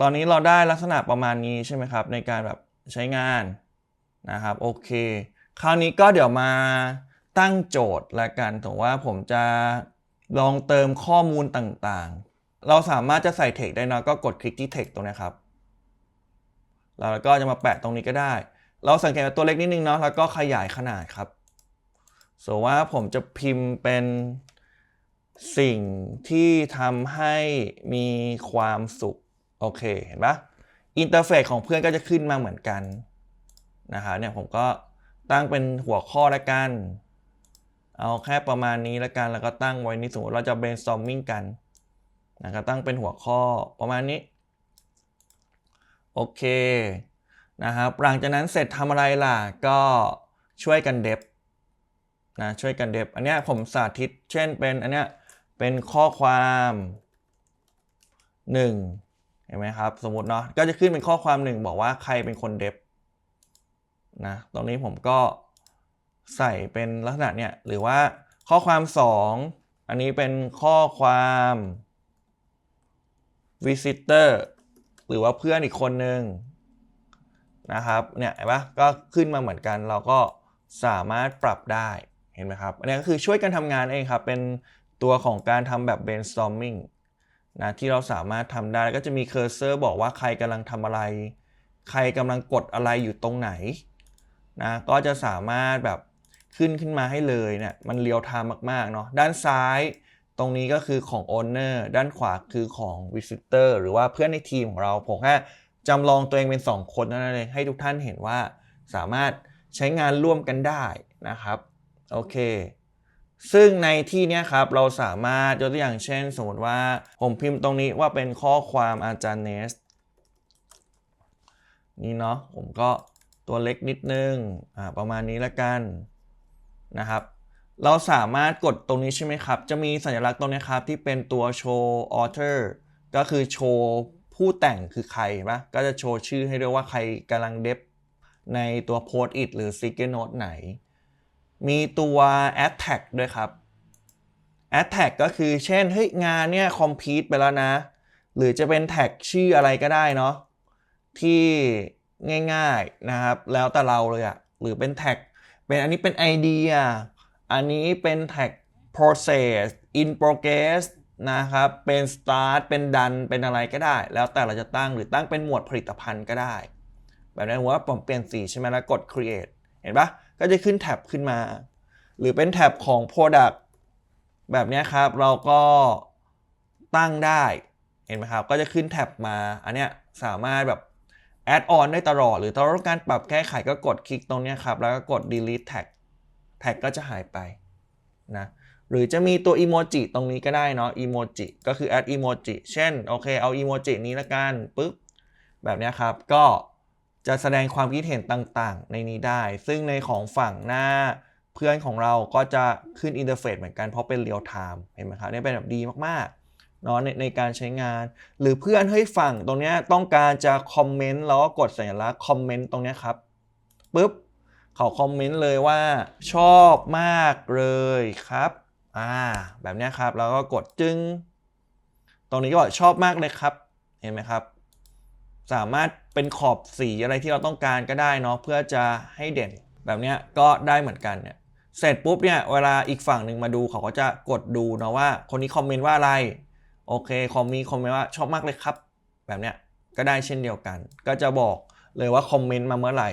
ตอนนี้เราได้ลักษณะประมาณนี้ใช่ไหมครับ ในการแบบใช้งานนะครับโอเค คราวนี้ก็เดี๋ยวมาตั้งโจทย์ละกันถือว่าผมจะลองเติมข้อมูลต่างๆ เราสามารถจะใส่ text ได้นะก็กดคลิกที่ text ตรงนี้ครับแล้วก็จะมาแปะตรงนี้ก็ได้ เราสังเกตตัวเล็กนิดนึงเนาะแล้วก็ขยายขนาดครับสมว่าผมจะพิมพ์เป็นสิ่งที่ทำให้มีความสุข โอเค เห็นปะอินเทอร์เฟซของเพื่อนก็จะขึ้นมาเหมือนกันนะครับเนี่ยผมก็ตั้งเป็นหัวข้อละกัน เอาแค่ประมาณนี้ละกัน แล้วก็ตั้งไว้นี่สมมติเราจะ brainstorming กันนะครับตั้งเป็นหัวข้อประมาณนี้ โอเคนะครับหลังจากนั้นเสร็จทำอะไรล่ะ ก็ช่วยกันเดฟนะช่วยกันเดฟอันนี้ผมสาธิตเช่นเป็นอันนี้เป็นข้อความ 1 ห็นไหมครับ สมมติเนาะก็จะขึ้นเป็นข้อความ1บอกว่าใครเป็นคนเดฟนะตรงนี้ผมก็ใส่เป็นลักษณะเนี่ยหรือว่าข้อความ 2 อันนี้เป็นข้อความ visitor หรือว่าเพื่อนอีกคนหนึ่งนะครับเนี่ยเห็นปะก็ขึ้นมาเหมือนกันเราก็สามารถปรับได้เห็นไหมครับ อันนี้ก็คือช่วยกันทำงานเองครับ เป็นตัวของการทำแบบ brainstorming นะที่เราสามารถทำได้ก็จะมีเคอร์เซอร์บอกว่าใครกำลังทำอะไร ใครกำลังกดอะไรอยู่ตรงไหนนะก็จะสามารถแบบขึ้นขึ้นมาให้เลยเนี่ยมันเรียวไทม์มากๆเนาะด้านซ้ายตรงนี้ก็คือของ Owner ด้านขวาคือของ Visitor หรือว่าเพื่อนในทีมของเรา ผมแค่จำลองตัวเองเป็น 2 คนนั่นเองให้ทุกท่านเห็นว่าสามารถใช้งานร่วมกันได้นะครับ โอเค ซึ่งในที่นี้ครับเราสามารถยกตัวอย่างเช่น สมมติว่าผมพิมพ์ตรงนี้ว่าเป็นข้อความอาจารย์เนสนี่เนาะผมก็ตัวเล็กนิดนึงอ่าประมาณนี้ละกันนะครับ เราสามารถกดตรงนี้ใช่ไหมครับ จะมีสัญลักษณ์ตรงนี้ครับที่เป็นตัวโชว์ author ก็คือโชว์ผู้แต่งคือใครปะก็จะโชว์ชื่อให้ด้วยว่าใครกำลังเดฟในตัว post it หรือ sticky note ไหน มีตัว add tag ด้วยครับ add tag ก็คือเช่นเฮ้ยงานเนี่ย complete ไปแล้วนะ หรือจะเป็นแท็กชื่ออะไรก็ได้เนาะที่ง่ายๆนะครับ แล้วแต่เราเลยอะหรือเป็นแท็กเป็นอันนี้เป็นไอเดียอันนี้เป็นแท็ก process in progress นะครับ เป็น start เป็น done เป็นอะไรก็ได้ แล้วแต่เราจะตั้งหรือตั้งเป็นหมวดผลิตภัณฑ์ก็ได้ แบบนั้นว่าผมเปลี่ยนสีใช่ไหมแล้วกด create เห็นปะ ก็จะขึ้นแท็บขึ้นมา หรือเป็นแท็บของ product แบบนี้ครับเราก็ตั้งได้เห็นไหมครับ ก็จะขึ้นแท็บมา อันเนี้ยสามารถแบบ add on ได้ตลอด หรือต้องการปรับแก้ไขก็กดคลิกตรงนี้ครับ แล้วก็กด delete tag แท็กก็จะหายไปนะหรือจะมีตัวอีโมจิตรงนี้ก็ได้เนาะอีโมจิก็คือ add emoji เช่น โอเค เอาอีโมจินี้ละกันปุ๊บ แบบนี้ครับ ก็ จะแสดงความคิดเห็นต่างๆ ในนี้ได้ ซึ่งในของฝั่งหน้าเพื่อนของเราก็จะขึ้นอินเทอร์เฟซเหมือนกันเพราะเป็นเรียลไทม์เห็นไหมครับนี่เป็นแบบดีมากๆเนาะในในการใช้งาน หรือเพื่อนให้ยฝั่งตรงนี้ต้องการจะคอมเมนต์แล้วก็กดสัญลักษณ์คอมเมนต์ตรงนี้ครับปุ๊บเขาคอมเมนต์เลยว่าชอบมากเลยครับอ่าแบบนี้ครับแล้วก็กดจึง ตรงนี้ก็ชอบมากเลยครับ เห็นไหมครับ สามารถเป็นขอบสีอะไรที่เราต้องการก็ได้เนาะเพื่อจะให้เด่นแบบนี้ก็ได้เหมือนกันเนี่ยเสร็จปุ๊บเนี่ยเวลาอีกฝั่งหนึ่งมาดูเขาก็จะกดดูเนาะว่า คนนี้คอมเมนต์ว่าอะไรโอเคคอมมีคอมเมนต์ว่าชอบมากเลยครับ แบบเนี้ยก็ได้เช่นเดียวกัน ก็จะบอกเลยว่าคอมเมนต์มาเมื่อไหร่